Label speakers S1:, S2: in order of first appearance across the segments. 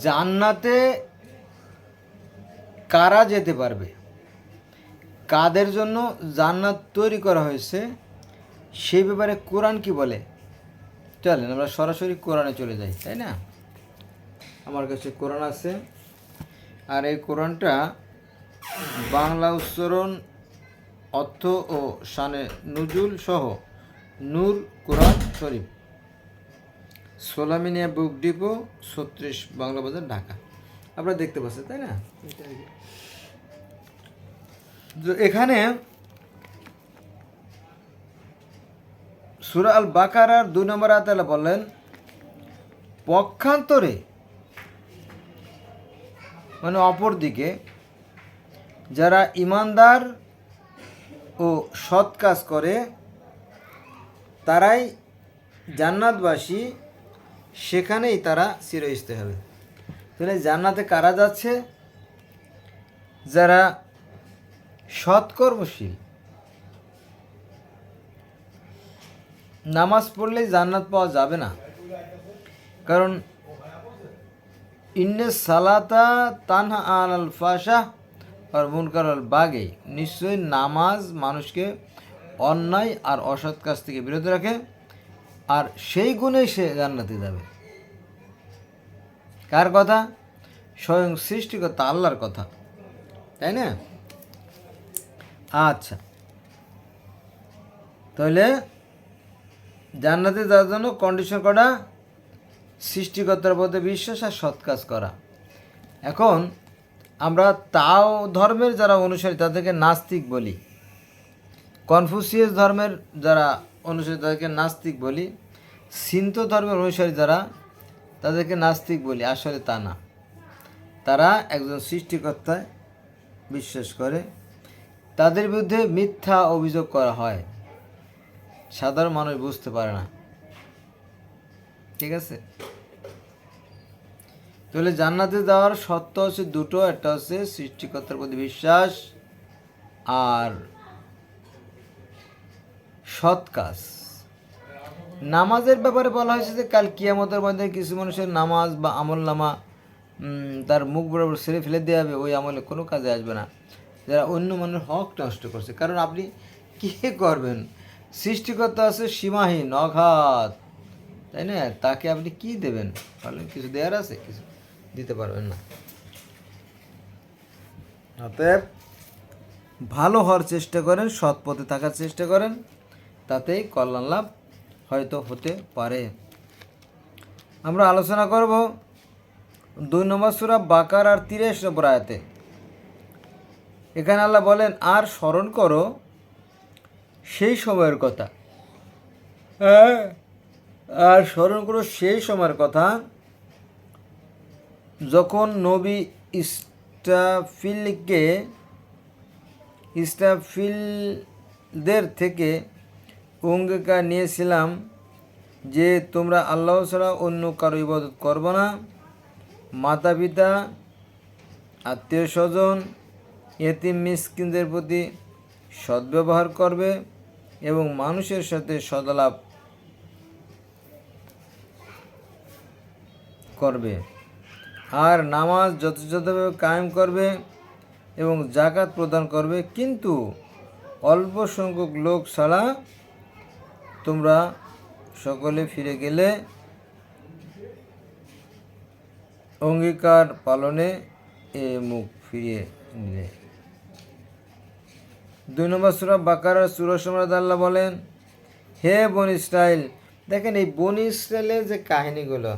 S1: জান্নাতে কারা যেতে পারবে? কাদের জন্য জান্নাত তৈরি করা হয়েছে? সে ব্যাপারে কোরআন কি বলে? চলেন, আমরা সরাসরি কোরআনে চলে যাই, তাই না? আমার কাছে কোরআন আছে। আর এই কোরআনটা বাংলা উচ্চারণ, অর্থ ও শানে নজুল সহ নূর কোরআন শরীফ। সোলামিনিয়া বুক ডিপো, ছত্রিশ বাংলা বাজার, ঢাকা। আপনারা দেখতে পাচ্ছেন, তাই না? এখানে সুরা আল বাকারার দুই নম্বর আতালা বললেন, পক্ষান্তরে মানে অপর দিকে যারা ইমানদার ও সৎ কাজ করে, তারাই জান্নাতবাসী সেখানেই তারা চিরস্থায়ী হবে। তাহলে জান্নাতে কারা যাচ্ছে? যারা সৎকর্মশীল। নামাজ পড়লেই জান্নাত পাওয়া যাবে না। কারণ, ইন্নে সালাতা তানহা আল ফাশা আর মুনকার আল বাগে। নিশ্চয়ই নামাজ মানুষকে অন্যায় আর অসৎ কাজ থেকে বিরত রাখে। আর সেই গুণেই সে জান্নাতে যাবে। কার কথা? স্বয়ং সৃষ্টিকর্তা আল্লাহর কথা। তাই না? আচ্ছা। তাহলে জান্নাতে যাওয়ার জন্য কন্ডিশন করা সৃষ্টিকর্তার প্রতি বিশ্বাস আর সৎ কাজ করা। এখন আমরা তাও ধর্মের যারা অনুসারী তাদেরকে নাস্তিক বলি। কনফুসিয়াস ধর্মের যারা অনুসারী তাদেরকে নাস্তিক বলি। সিন্ত ধর্মের অনুসারী যারা তাদেরকে নাস্তিক বলি, আসলে তা না। তারা একজন সৃষ্টিকর্তায় বিশ্বাস করে। তাদের বিরুদ্ধে মিথ্যা অভিযোগ করা হয়। সাধারণ মানুষ বুঝতে পারে না। ঠিক আছে? তাহলে জান্নাতে যাওয়ার সত্য হচ্ছে দুটো। একটা হচ্ছে সৃষ্টিকর্তার প্রতি বিশ্বাস আর সৎ কাজ। নামাজের ব্যাপারে বলা হয়েছে যে কাল কিয়ামতের মধ্যে কিছু মানুষের নামাজ বা আমল নামা তার মুখ বরাবর সেরে ফেলে দেওয়া হবে, ওই আমলে কোনো কাজে আসবে না। যারা অন্য মানুষের হক নষ্ট করছে, কারণ আপনি কী করবেন? সৃষ্টিকর্তা আছে সীমাহীন, অঘাত। তাই না? তাকে আপনি কি দেবেন? বলেন, কিছু দেওয়ার আছে? কিছু দিতে পারবেন না। অতএব ভালো হওয়ার চেষ্টা করেন, সৎ পথে থাকার চেষ্টা করেন, তাতেই কল্যাণ লাভ হয়তো হতে পারে। আমরা আলোচনা করব দুই নম্বর সুরা বাকার আর তিরিশ নম্বর আয়াতে। এখানে আল্লাহ বলেন, আর স্মরণ করো সেই সময়ের কথা। হ্যাঁ আর স্মরণ করো সেই সময়ের কথা যখন নবী ইস্টাফিলকে ইস্টাফিলদের থেকে অঙ্গীকার নিয়েছিলাম যে তোমরা আল্লাহ ছাড়া অন্য কারও ইবাদত করব না। মাতা পিতা আত্মীয় স্বজন এতিম মিসকিনদের প্রতি সদ্ব্যবহার করবে এবং মানুষের সাথে সদালাপ করবে। আর নামাজ যথাযথভাবে কায়েম করবে এবং জাকাত প্রদান করবে। কিন্তু অল্প সংখ্যক লোক ছাড়া তোমরা সকলে ফিরে গেলে অঙ্গীকার পালনে এ মুখ ফিরিয়ে নিলে। দুই নম্বর সুরা বাকারার সুরা সম্রাট আল্লাহ বলেন, হে বন ইসরায়েল দেখেন এই বন ইসরায়েলের যে কাহিনীগুলো,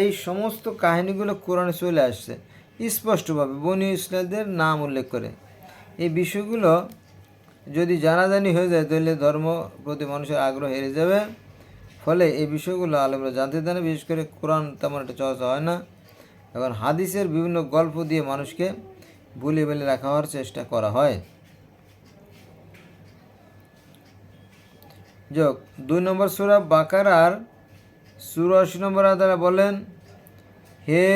S1: এই সমস্ত কাহিনীগুলো কোরআনে চলে আসছে। স্পষ্টভাবে বনি ইসরায়েলদের নাম উল্লেখ করে। এই বিষয়গুলো যদি জানাজানি হয়ে যায়, তাহলে ধর্ম প্রতি মানুষের আগ্রহ হেরে যাবে। ফলে এই বিষয়গুলো আলমরা জানতে দেয় না, বিশেষ করে কোরআন তেমন একটা চর্চা হয় না। এখন হাদিসের বিভিন্ন গল্প দিয়ে মানুষকে ভুলে বেলে রাখা হওয়ার চেষ্টা করা হয়। যোগ দুই নম্বর সুরা বাকারার চুরাশি নম্বর আদারা বলেন, হে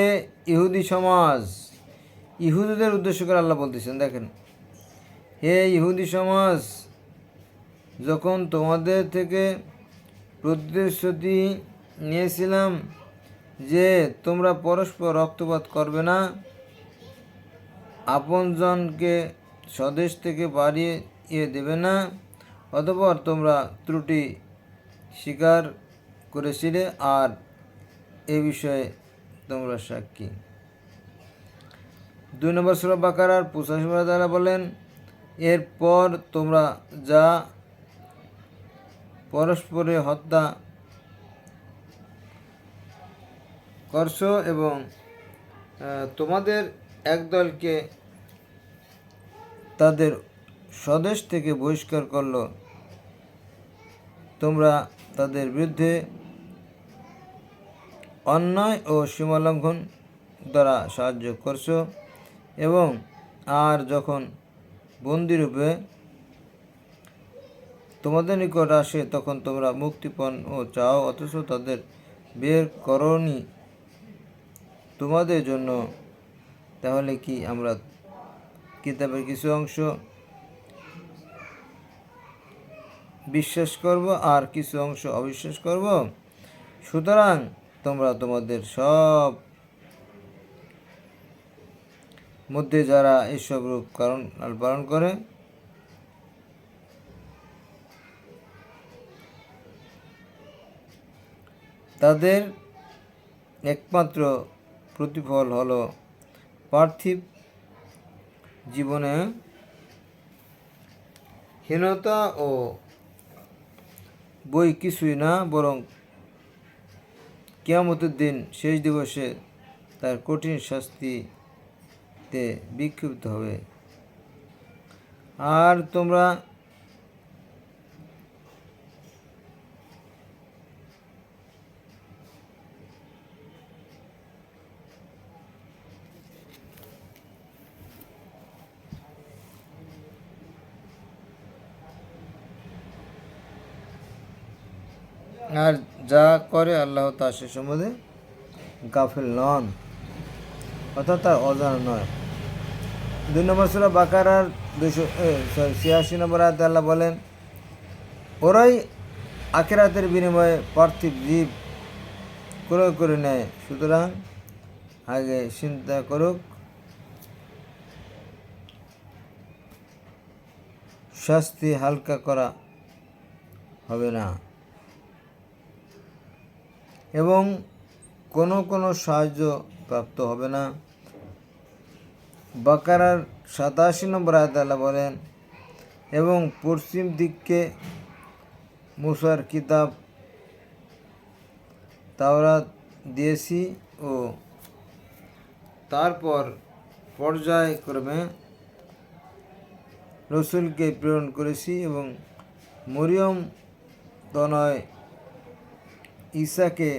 S1: ইহুদি সমাজ, ইহুদিদের উদ্দেশ্য করে আল্লাহ বলতেছেন, দেখেন হে ইহুদি সমাজ, যখন তোমাদের থেকে প্রতিশ্রুতি নিয়েছিলাম যে তোমরা পরস্পর রক্তপাত করবে না, আপনজনকে স্বদেশ থেকে বাড়িয়ে দেবে না, অতপর তোমরা ত্রুটি স্বীকার করেছিলে আর এ বিষয়ে তোমরা সাক্ষী। দুই নম্বর সুরা বাকারার পঁচাশি তারা বলেন এরপর তোমরা যা পরস্পরে হত্যা করছ এবং তোমাদের একদলকে তাদের স্বদেশ থেকে বহিষ্কার করল, তোমরা তাদের বিরুদ্ধে অন্যায় ও সীমালঙ্ঘন দ্বারা সাহায্য করছ এবং আর যখন বন্দিরূপে তোমাদের নিকট আসে তখন তোমরা মুক্তিপণ ও চাও, অথচ তাদের বের করনি তোমাদের জন্য। তাহলে কি আমরা কিতাবের কিছু অংশ বিশ্বাস করব আর কিছু অংশ অবিশ্বাস করব? সুতরাং তোমরা তোমাদের সব মধ্যে যারা এইসব রূপ কারণ পালন করে, তাদের একমাত্র প্রতিফল হলো পার্থিব জীবনে হীনতা ও বই কিছুই না, বরং কেয়ামতের দিন শেষ দিবসে তার কঠিন শাস্তিতে বিক্ষিপ্ত হবে। আর তোমরা আর যা করে আল্লাহ তা সে সম্বন্ধে গাফিল নন, অর্থাৎ তার অজানা নয়। দুই নম্বর সুরা বাকারার দুশো সরি ছিয়াশি নম্বর আয়াত আল্লাহ বলেন, ওরাই আখেরাতের বিনিময়ে পার্থিব জীব ক্রয় করে নেয়। সুতরাং আগে চিন্তা করুক। শাস্তি হালকা করা হবে না। এবং কোনো কোনো সাহায্য প্রাপ্ত হবে না। বাকারার সাতাশি নম্বর আয়তালা বলেন, এবং পশ্চিম দিককে মুসার কিতাব তাওরা দিয়েছি ও তারপর পর্যায়ক্রমে রসুলকে প্রেরণ করেছি এবং মরিয়ম তনয় ঈসাকে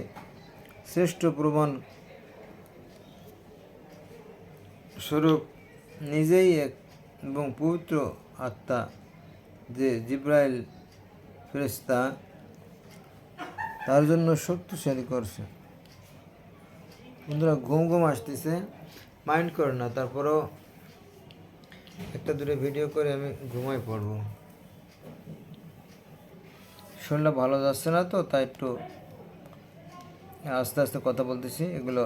S1: শ্রেষ্ঠ প্রমাণ স্বরূপ নিজেই এক এবং পবিত্র আত্মা যে জিব্রাইল ফেরেস্তা তার জন্য শক্তিশালী করছে। বন্ধুরা, ঘুম ঘুম আসতেছে মাইন্ড করে না, তারপরেও একটা দূরে ভিডিও করে আমি ঘুমাই পড়ব। শরীরটা ভালো যাচ্ছে না তো, তাই একটু আস্তে আস্তে কথা বলতেছি, এগুলো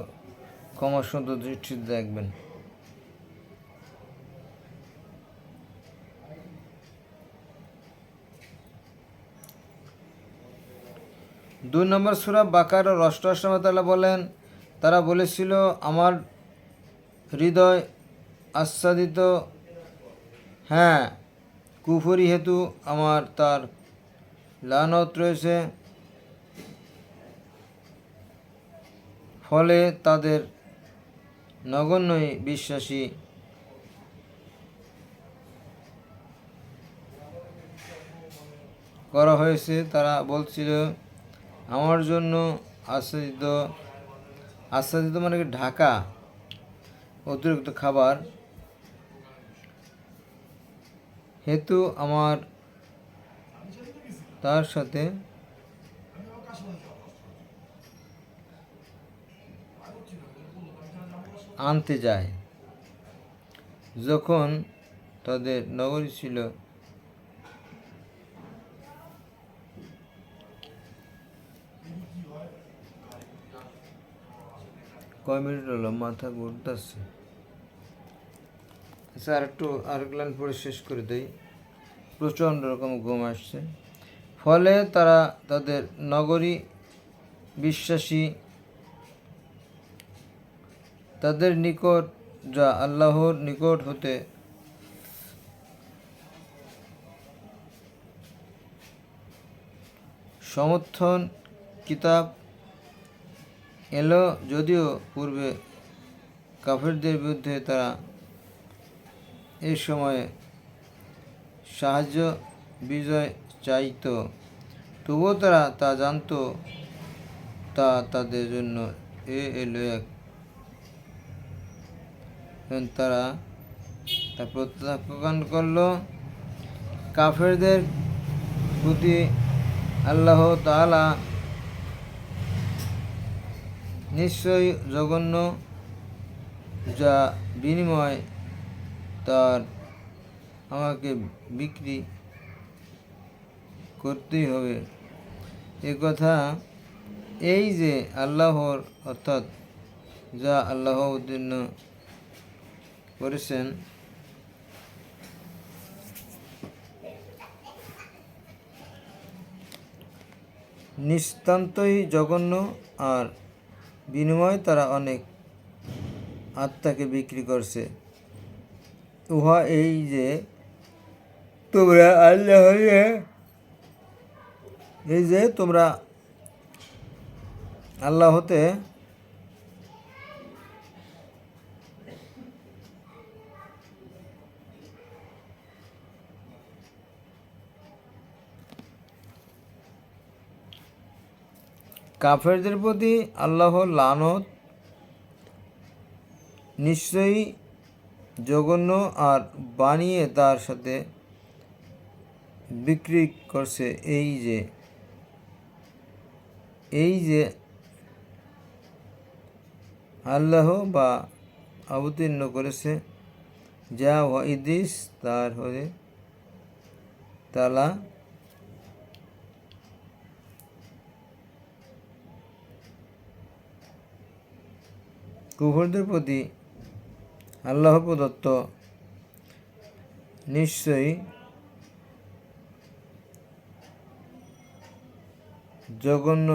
S1: কমার সুন্দর দৃষ্টিতে দেখবেন। দুই নম্বর সুরা বাকার ও রষ্ট্রাশ্রমতালা বলেন, তারা বলেছিল, আমার হৃদয় আচ্ছাদিত হ্যাঁ কুফরি হেতু আমার তার লানত রয়েছে। ফলে তাদের নগণ্যই বিশ্বাসী। করা হয়েছে, তারা বলছিল আমার জন্য আশ্বাদিত আশ্বাদিত মানে কি ঢাকা? অতিরিক্ত খাবার। হেতু আমার তার সাথে আনতে যায়। যখন তাদের নগরী ছিল কয় মিনিট হলো? মাথা ঘুরতেছে। আচ্ছা আর একটু আরেক লাইন পরে শেষ করে দেই। প্রচণ্ড রকম ঘুম আসছে। ফলে তারা তাদের নগরী বিশ্বাসী তাদের নিকট যা আল্লাহর নিকট হতে সমর্থন, কিতাব এলো যদিও পূর্বে কাফেরদের বিরুদ্ধে তারা এ সময়ে সাহায্য, বিজয় চাইতো। তবুও তারা তা জানতো, তা তাদের জন্য এ এলো এক। তারা তা প্রত্যাখ্যান করল। কাফেরদের প্রতি আল্লাহ তাআলা নিশ্চয়ই জঘন্য যা বিনিময় তার আমাকে বিক্রি করতেই হবে। এ কথা এই যে আল্লাহর, অর্থাৎ যা আল্লাহ উদ্দীর্ণ করেছেন নিস্তান্তই জঘন্য আর বিনিময় তারা অনেক আত্মাকে বিক্রি করছে। উহা এই যে, তোমরা আল্লাহ এই যে তোমরা আল্লাহ হতে কাফেরদের প্রতি আল্লাহ লানত নিশ্চয়ই জঘন্য আর বানিয়ে তার সাথে বিক্রি করছে। এই যে এই যে আল্লাহ বা অবতীর্ণ করেছে, যা ওয়াইদিস তার হয়ে তালা কুফরদের প্রতি আল্লাহ প্রদত্ত নিশ্চয়ই জঘন্য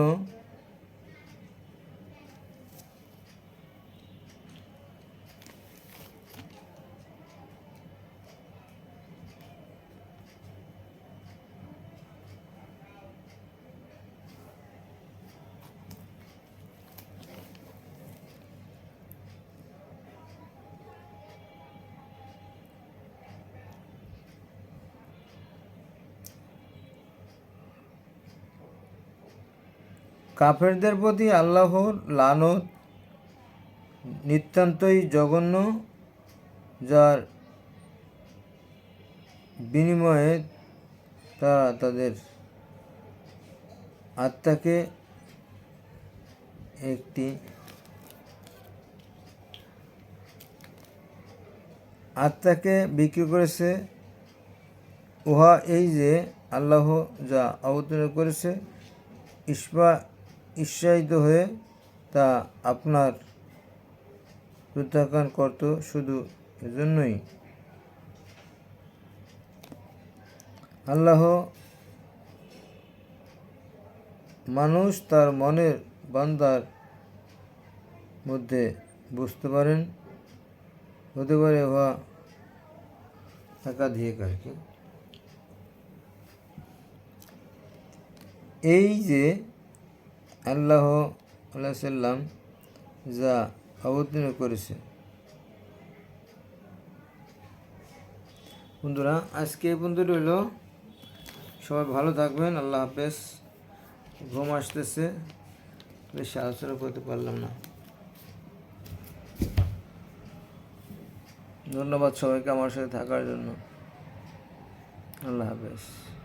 S1: কাফেরদের প্রতি আল্লাহর লানত নিতান্তই জঘন্য, যার বিনিময়ে তারা তাদের আত্মাকে একটি আত্মাকে বিক্রি করেছে। উহা এই যে আল্লাহ যা অবতীর্ণ করেছে, ইস্পা ঈর্ষায়িত হয়ে তা আপনার প্রত্যাখ্যান করত শুধু এজন্যই। আল্লাহ মানুষ তার মনের বান্দার মধ্যে বুঝতে পারেন। হতে পারে উহা একাধিক আর কি এই যে আল্লাহ আল্লাহ সাল্লাম যা অবতীর্ণ করেছে। বন্ধুরা, আজকে পর্যন্ত রইল। সবাই ভালো থাকবেন, আল্লাহ হাফেজ। ঘুম আসতেছে, বেশি আলোচনা করতে পারলাম না। ধন্যবাদ সবাইকে আমার সাথে থাকার জন্য। আল্লাহ হাফেজ।